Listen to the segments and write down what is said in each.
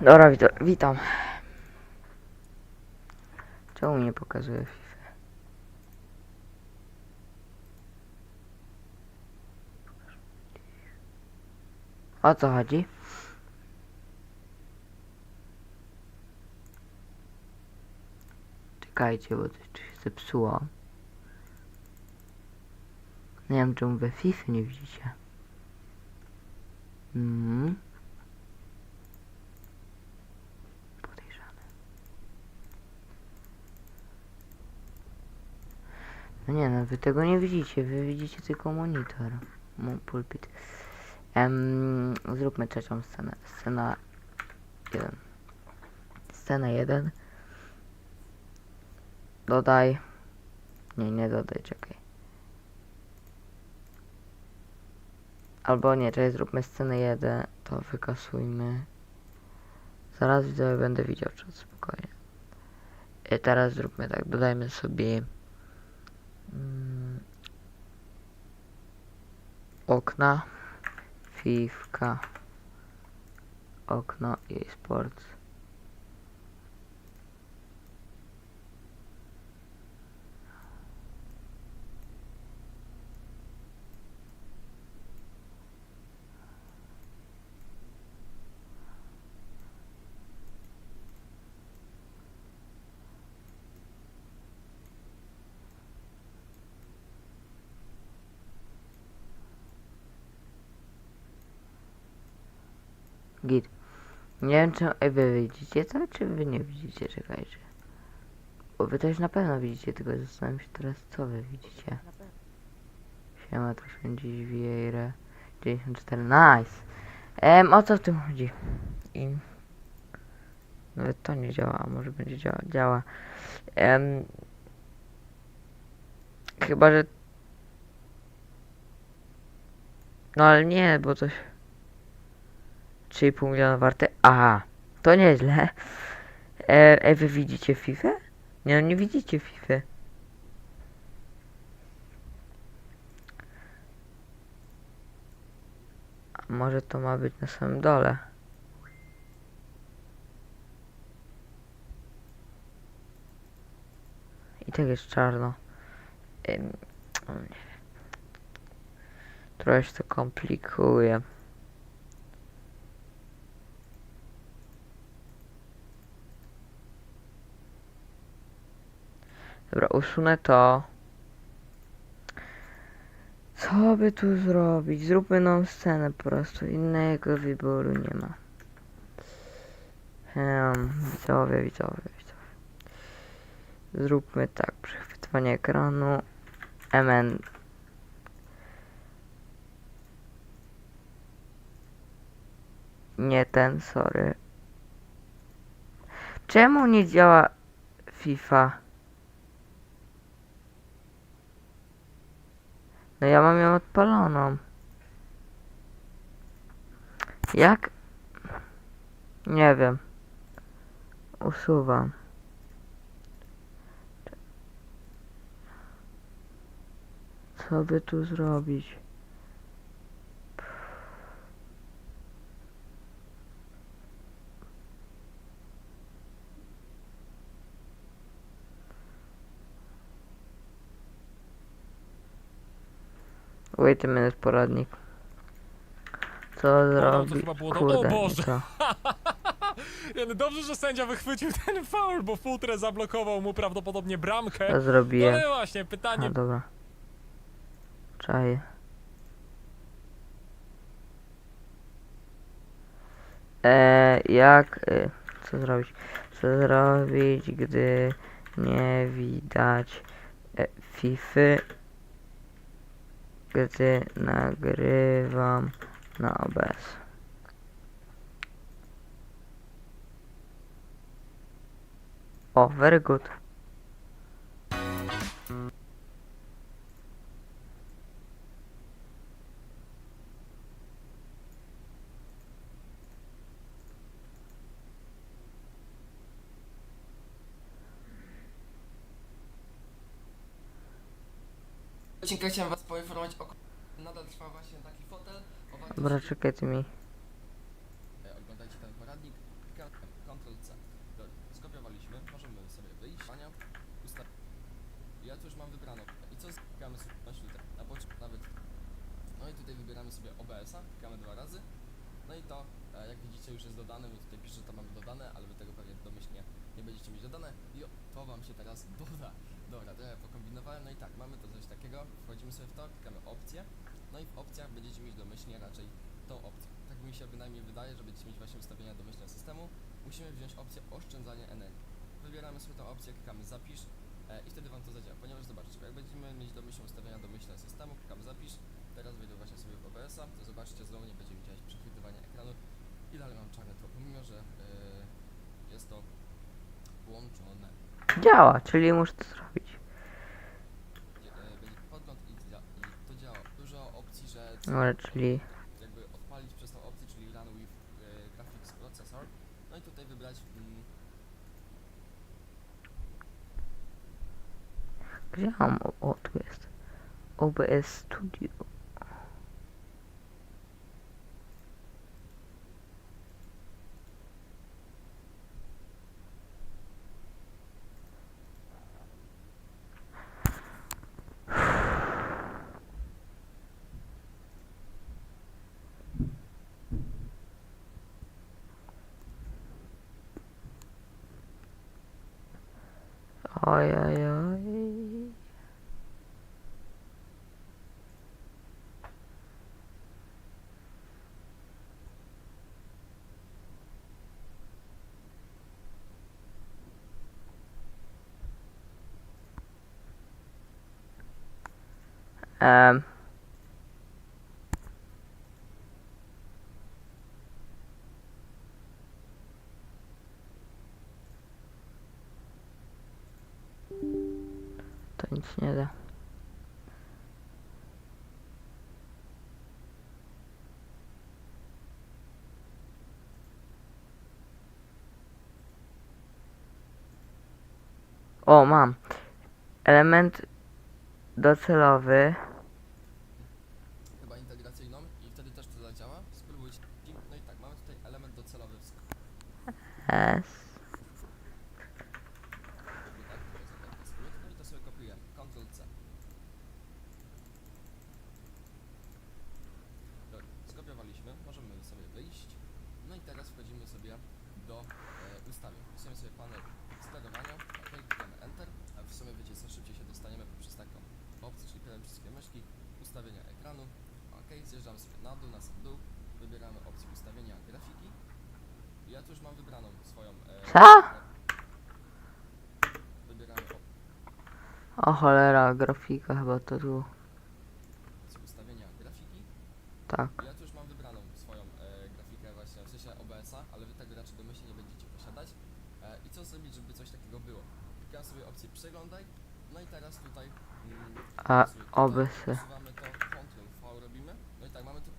Dobra, wita witam. Czemu mi nie pokazuje FIFA? O co chodzi? Czekajcie, bo coś się zepsuło. Nie wiem, czemu we FIFA nie widzicie. Mhm. No nie no, wy tego nie widzicie, wy widzicie tylko monitor. Mo- Pulpit. Em, zróbmy trzecią scenę. Scena 1. Scena 1. Dodaj. Nie, nie dodaj, czekaj. Albo nie, czekaj, zróbmy scenę 1, to wykasujmy. Zaraz widzowie będę widział, czy spokojnie. I teraz zróbmy tak, dodajmy sobie okna, fifka, okno i sport. Git. Nie wiem, czy ej, wy widzicie to, czy wy nie widzicie, czekajcie. Bo wy też na pewno widzicie, tylko zastanawiam się teraz, co wy widzicie. Siema, to dziś Vieira 94, nice. Em, o co w tym chodzi? I... Nawet to nie działa, a może będzie działa, działa. Em... Chyba, że... No ale nie, bo coś... 3,5 miliona warte. Aha, to nieźle. E, e, wy widzicie FIFA? Nie, no nie widzicie FIFA. A może to ma być na samym dole? I tak jest czarno. Ym, nie. Trochę się to komplikuje. Dobra, usunę to. Co by tu zrobić? Zróbmy nową scenę po prostu. Innego wyboru nie ma. Um, widzowie, widzowie, widzowie. Zróbmy tak. Przechwytywanie ekranu. MN. Nie ten, sorry. Czemu nie działa FIFA? No ja mam ją odpaloną. Jak? Nie wiem. Usuwam. Co by tu zrobić? Wait a minute, poradnik. Co to zrobić? chyba było to- Kurde, o Boże! to. Jeny, Dobrze, że sędzia wychwycił ten faul, bo Futre zablokował mu prawdopodobnie bramkę. To No zrobiłem. ale właśnie, A pytanie... dobra. Czaję. E, jak... E, co zrobić? Co zrobić, gdy nie widać e, Fify, GC nagrevam na obraz. O, very good. Odcinka chciałem was poinformować o... Nadal trwa właśnie taki fotel. O walce Dobra, z- czekaj ty mi. E, Oglądajcie ten poradnik. Klika- możemy sobie wyjść, Ania, ustaw... Ja tu już mam wybraną. I co klikamy sobie na tutaj, na początku nawet. No i tutaj wybieramy sobie OBS-a, klikamy dwa razy. No i to, e, jak widzicie, już jest dodane, my tutaj pisze, że to mamy dodane, ale wy tego pewnie domyślnie nie będziecie mieć dodane. I o, to wam się teraz doda. Dobra, trochę pokombinowałem, no i tak, mamy to coś takiego, wchodzimy sobie w to, klikamy opcje, no i w opcjach będziecie mieć domyślnie raczej tą opcję. Tak mi się bynajmniej wydaje, że będziecie mieć właśnie ustawienia domyślne systemu. Musimy wziąć opcję oszczędzanie energii. Wybieramy sobie tą opcję, klikamy zapisz e, i wtedy wam to zadziała, ponieważ zobaczcie, jak będziemy mieć domyślne ustawienia domyślne systemu, klikamy zapisz, teraz wejdę właśnie sobie w OBS-a, to zobaczcie, znowu nie będzie widzieć przechwytywania ekranu i dalej mam czarne tło, pomimo, że e, jest to włączone. Działa, czyli muszę to zrobić. Gdzie, e, będzie podgląd i, dzia- i to działa. Dużo że Dobra, czyli jakby odpalić przez tą opcję, czyli run with e, graphics processor. No i tutaj wybrać mm, gdzie mam? O, o tu jest. OBS Studio. Ay ay ay. Um. O, mam. Element docelowy. chyba integracyjną i wtedy też to zadziała. Spróbujcie. No i tak, mamy tutaj element docelowy S. jakby tak, to jest taki skrót. No i to sobie kopiujemy. Ctrl C. Dobra, skopiowaliśmy, możemy sobie wyjść. No i teraz wchodzimy sobie do e, ustawień. Wpisujemy sobie panel sterowania, ok, klikamy Enter, a w sumie wiecie co, szybciej się dostaniemy poprzez taką opcję, czyli klikamy wszystkie myszki, ustawienia ekranu, ok, zjeżdżamy sobie na dół, na sam dół, wybieramy opcję ustawienia grafiki. Ja tu już mam wybraną swoją... E, Co? Wybieramy opcję O cholera, grafika chyba to tu. ustawienia grafiki. Tak. Ja tu już mam wybraną swoją e, grafikę właśnie, w sensie OBS-a, ale wy tego raczej domyślnie nie będziecie posiadać. E, I co zrobić, żeby coś takiego było? Klikam sobie opcję przeglądaj, no i teraz tutaj... Mm, A sobie tutaj to, Ctrl V robimy, no i tak, mamy tu...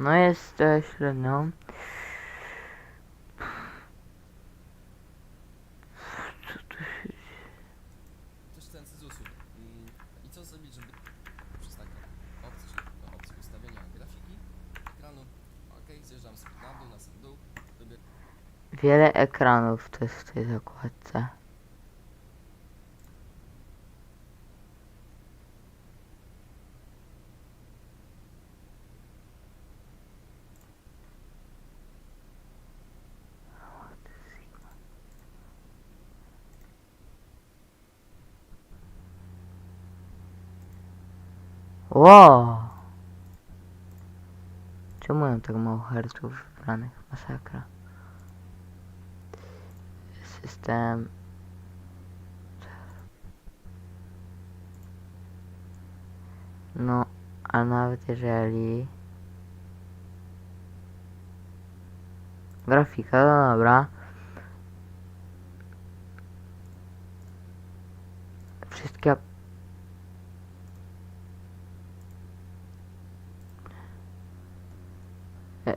No jest e, średnią. też chcący z usług. Mm, I co zrobić, żeby przez taką opcję, do opcji ustawienia grafiki, ekranu, ok, zjeżdżam sobie na dół, na sam dół, Wiele ekranów to jest w tej zakładce. Wow! Czemu mam tak mało herców wybranych? Masakra. System. No, a nawet jeżeli. Grafika, no dobra.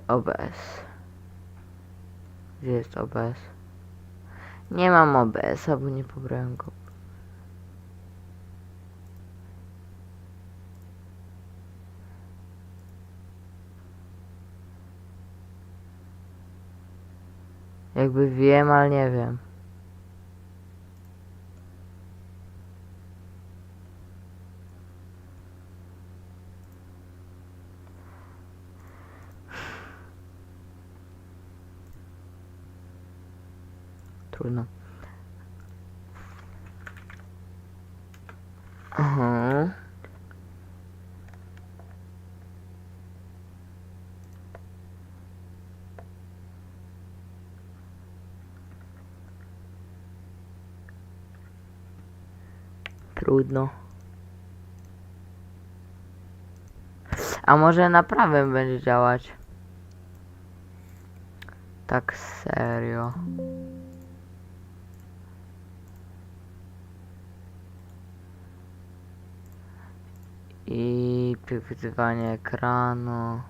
OBS? Gdzie jest OBS? Nie mam OBS, bo nie pobrałem go. Jakby wiem, ale nie wiem. Trudno. Aha. Trudno. A może na prawym będzie działać? Tak serio. I przechwytywanie ekranu.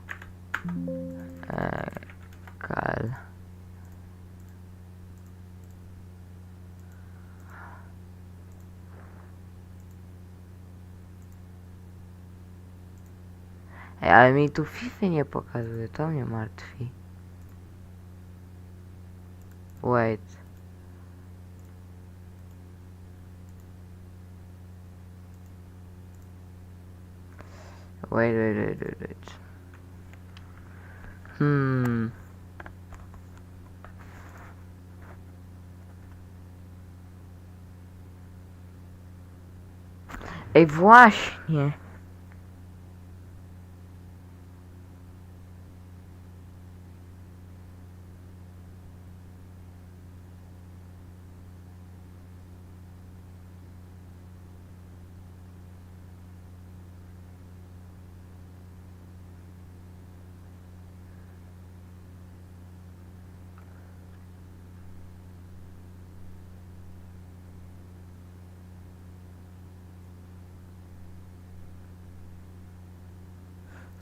E, kal. Ej, ale mi tu FIFA nie pokazuje, to mnie martwi. Wait. Wait, wait, wait, wait, wait. Hmm. Ej, właśnie.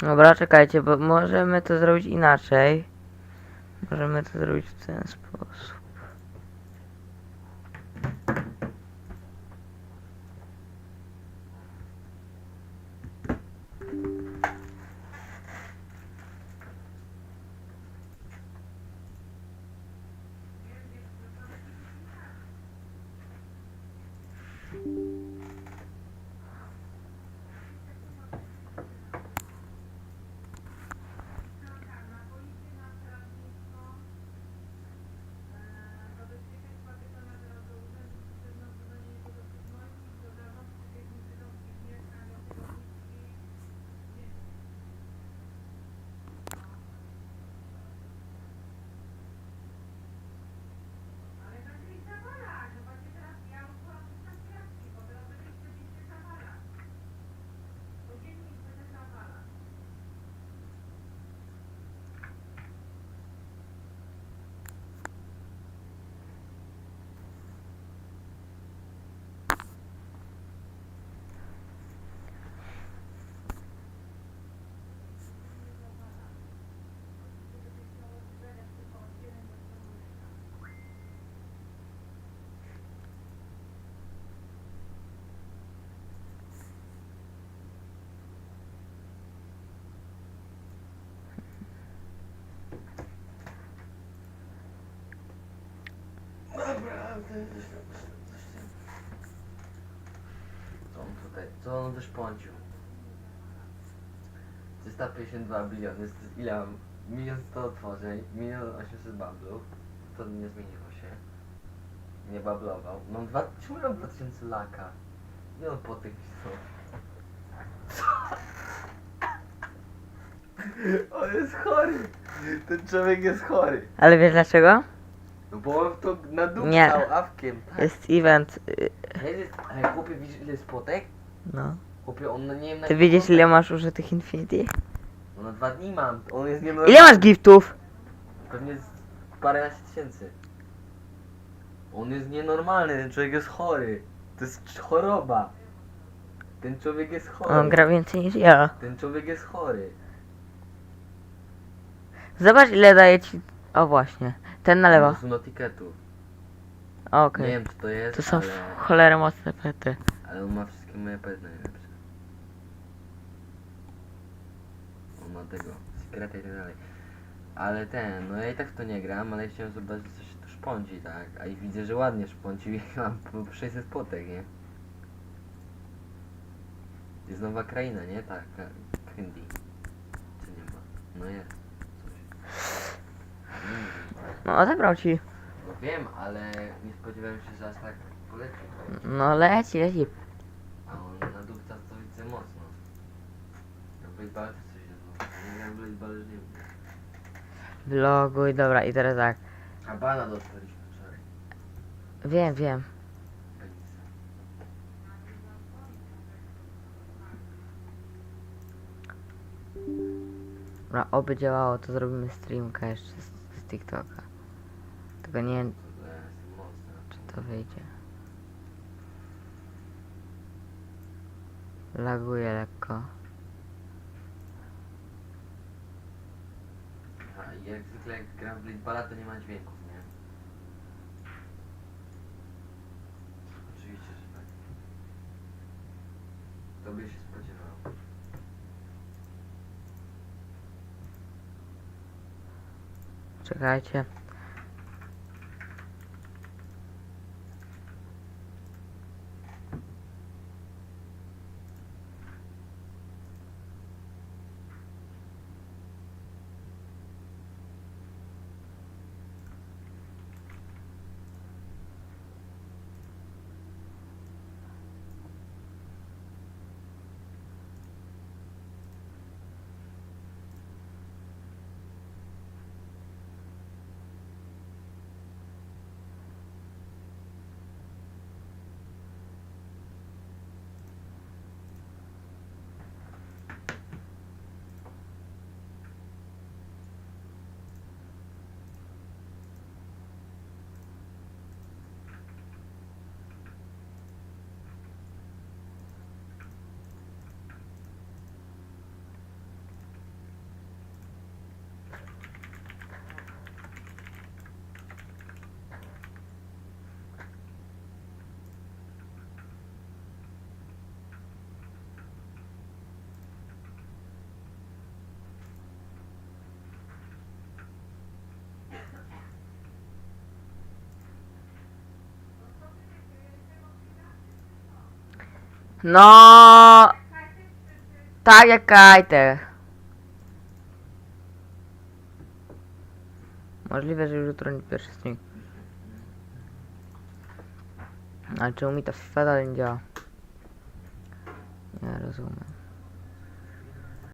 Dobra, czekajcie, bo możemy to zrobić inaczej. Możemy to zrobić w ten sposób. Co on tutaj, co on wyszpącił? 352 biliony, ile mam? Milion 100 otworzeń, milion 800 bablów. To nie zmieniło się. Nie bablował. Mam dwa, czemu mam 2000 laka? Nie on po tych. On jest chory! Ten człowiek jest chory. Ale wiesz dlaczego? No bo on to Nie. awkiem. Tak. Jest event. y, jest- Ej, chłopie, widzisz ile spotek? No. Chłopie, on no nie wiem na Ty widzisz ile masz użytych Infinity? No na dwa dni mam. On jest nie Ile masz giftów? Pewnie z paręnaście tysięcy. On jest nienormalny, ten człowiek jest chory. To jest choroba. Ten człowiek jest chory. On gra więcej niż ja. Ten człowiek jest chory. Zobacz ile daje ci... O właśnie. Ten na lewo. To są no tiketów. Okej. Nie wiem czy to jest, To są ale, w cholerę mocne pety. ale on ma wszystkie moje pety najlepsze. On ma tego, sekrety i tak dalej. Ale ten, no ja i tak w to nie gram, ale chciałem zobaczyć co się tu szponci, tak? A i widzę, że ładnie szponci, mam po 600 potek, nie? Jest nowa kraina, nie? Tak, Candy. Czy nie ma? No jest. No odebrał ci. No wiem, ale nie spodziewałem się, że aż tak poleci. No leci, leci. A on na dupca to widzę mocno. Na baseball też coś jest mocno. Nie wiem, baseball już nie wiem. Vloguj, dobra i teraz tak. A bana dostaliśmy wczoraj. Wiem, wiem. Penica. Dobra, oby działało, to zrobimy streamka jeszcze z, z TikToka. Tylko nie wiem, czy to wyjdzie. Laguje lekko. Aha, i jak zwykle jak gram w baseballa to nie ma dźwięków, nie? Oczywiście, że tak. To by się spodziewał. Czekajcie. No, tak jak kajter. Możliwe, że jutro nie pierwszy stream. Ale czemu mi ta dalej nie działa? Nie rozumiem.